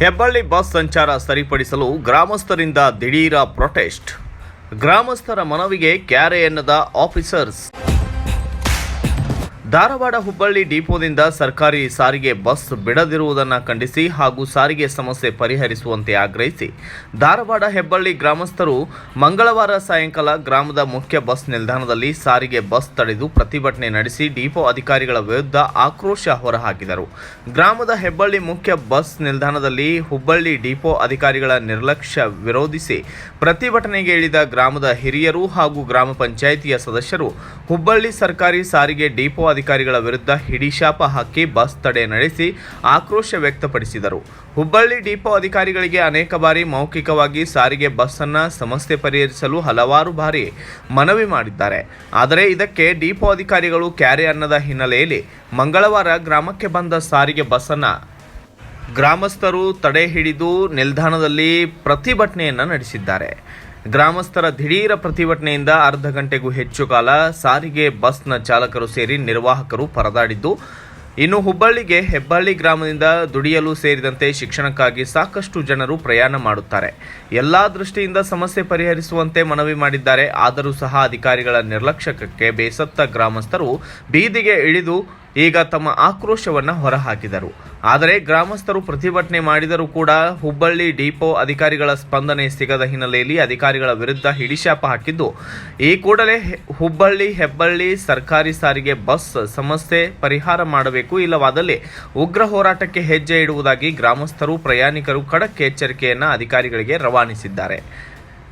Hebballi bus ಸಂಚಾರ ಸರಿಪಡಿಸಲು ಗ್ರಾಮಸ್ಥರಿಂದ ದಿಢೀರ protest ಗ್ರಾಮಸ್ಥರ ಮನವಿಗೆ ಕ್ಯಾರೆ ಎನ್ನದ ಆಫೀಸರ್ಸ್ ಧಾರವಾಡ ಹುಬ್ಬಳ್ಳಿ ಡಿಪೋದಿಂದ ಸರ್ಕಾರಿ ಸಾರಿಗೆ ಬಸ್ ಬಿಡದಿರುವುದನ್ನು ಖಂಡಿಸಿ ಹಾಗೂ ಸಾರಿಗೆ ಸಮಸ್ಯೆ ಪರಿಹರಿಸುವಂತೆ ಆಗ್ರಹಿಸಿ ಧಾರವಾಡ ಹೆಬ್ಬಳ್ಳಿ ಗ್ರಾಮಸ್ಥರು ಮಂಗಳವಾರ ಸಾಯಂಕಾಲ ಗ್ರಾಮದ ಮುಖ್ಯ ಬಸ್ ನಿಲ್ದಾಣದಲ್ಲಿ ಸಾರಿಗೆ ಬಸ್ ತಡೆದು ಪ್ರತಿಭಟನೆ ನಡೆಸಿ ಡಿಪೋ ಅಧಿಕಾರಿಗಳ ವಿರುದ್ಧ ಆಕ್ರೋಶ ಹೊರಹಾಕಿದರು. ಗ್ರಾಮದ ಹೆಬ್ಬಳ್ಳಿ ಮುಖ್ಯ ಬಸ್ ನಿಲ್ದಾಣದಲ್ಲಿ ಹುಬ್ಬಳ್ಳಿ ಡಿಪೋ ಅಧಿಕಾರಿಗಳ ನಿರ್ಲಕ್ಷ್ಯ ವಿರೋಧಿಸಿ ಪ್ರತಿಭಟನೆಗೆ ಇಳಿದ ಗ್ರಾಮದ ಹಿರಿಯರು ಹಾಗೂ ಗ್ರಾಮ ಪಂಚಾಯಿತಿಯ ಸದಸ್ಯರು ಹುಬ್ಬಳ್ಳಿ ಸರ್ಕಾರಿ ಸಾರಿಗೆ ಡಿಪೋ ಅಧಿಕಾರಿಗಳ ವಿರುದ್ಧ ಹಿಡಿಶಾಪ ಹಾಕಿ ಬಸ್ ತಡೆ ನಡೆಸಿ ಆಕ್ರೋಶ ವ್ಯಕ್ತಪಡಿಸಿದರು. ಹುಬ್ಬಳ್ಳಿ ಡಿಪೋ ಅಧಿಕಾರಿಗಳಿಗೆ ಅನೇಕ ಬಾರಿ ಮೌಖಿಕವಾಗಿ ಸಾರಿಗೆ ಬಸ್ಸನ್ನು ಸಮಸ್ಯೆ ಪರಿಹರಿಸಲು ಹಲವಾರು ಬಾರಿ ಮನವಿ ಮಾಡಿದ್ದಾರೆ. ಆದರೆ ಇದಕ್ಕೆ ಡಿಪೋ ಅಧಿಕಾರಿಗಳು ಕ್ಯಾರೆ ಅನ್ನದ ಹಿನ್ನೆಲೆಯಲ್ಲಿ ಮಂಗಳವಾರ ಗ್ರಾಮಕ್ಕೆ ಬಂದ ಸಾರಿಗೆ ಬಸ್ಸನ್ನು ಗ್ರಾಮಸ್ಥರು ತಡೆ ಹಿಡಿದು ನಿಲ್ದಾಣದಲ್ಲಿ ಪ್ರತಿಭಟನೆಯನ್ನು ನಡೆಸಿದ್ದಾರೆ. ಗ್ರಾಮಸ್ಥರ ದಿಢೀರ ಪ್ರತಿಭಟನೆಯಿಂದ ಅರ್ಧ ಗಂಟೆಗೂ ಹೆಚ್ಚು ಕಾಲ ಸಾರಿಗೆ ಬಸ್ನ ಚಾಲಕರು ಸೇರಿ ನಿರ್ವಾಹಕರು ಪರದಾಡಿದ್ದು, ಇನ್ನು ಹುಬ್ಬಳ್ಳಿಗೆ ಹೆಬ್ಬಳ್ಳಿ ಗ್ರಾಮದಿಂದ ದುಡಿಯಲು ಸೇರಿದಂತೆ ಶಿಕ್ಷಣಕ್ಕಾಗಿ ಸಾಕಷ್ಟು ಜನರು ಪ್ರಯಾಣ ಮಾಡುತ್ತಾರೆ. ಎಲ್ಲ ದೃಷ್ಟಿಯಿಂದ ಸಮಸ್ಯೆ ಪರಿಹರಿಸುವಂತೆ ಮನವಿ ಮಾಡಿದ್ದಾರೆ. ಆದರೂ ಸಹ ಅಧಿಕಾರಿಗಳ ನಿರ್ಲಕ್ಷ್ಯಕ್ಕೆ ಬೇಸತ್ತ ಗ್ರಾಮಸ್ಥರು ಬೀದಿಗೆ ಇಳಿದು ಈಗ ತಮ್ಮ ಆಕ್ರೋಶವನ್ನು ಹೊರಹಾಕಿದರು. ಆದರೆ ಗ್ರಾಮಸ್ಥರು ಪ್ರತಿಭಟನೆ ಮಾಡಿದರೂ ಕೂಡ ಹುಬ್ಬಳ್ಳಿ ಡಿಪೋ ಅಧಿಕಾರಿಗಳ ಸ್ಪಂದನೆ ಸಿಗದ ಹಿನ್ನೆಲೆಯಲ್ಲಿ ಅಧಿಕಾರಿಗಳ ವಿರುದ್ಧ ಹಿಡಿಶಾಪ ಹಾಕಿದ್ದು, ಈ ಕೂಡಲೇ ಹುಬ್ಬಳ್ಳಿ, ಹೆಬ್ಬಳ್ಳಿ ಸರ್ಕಾರಿ ಸಾರಿಗೆ ಬಸ್ ಸಮಸ್ಯೆ ಪರಿಹಾರ ಮಾಡಬೇಕು ಇಲ್ಲವಾದಲ್ಲಿ ಉಗ್ರ ಹೋರಾಟಕ್ಕೆ ಹೆಜ್ಜೆ ಇಡುವುದಾಗಿ ಗ್ರಾಮಸ್ಥರು, ಪ್ರಯಾಣಿಕರು ಖಡಕ್ ಎಚ್ಚರಿಕೆಯನ್ನು ಅಧಿಕಾರಿಗಳಿಗೆ ರವಾನಿಸಿದ್ದಾರೆ.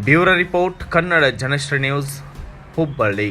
Bureau report, Kannada Janashree news, Hubballi.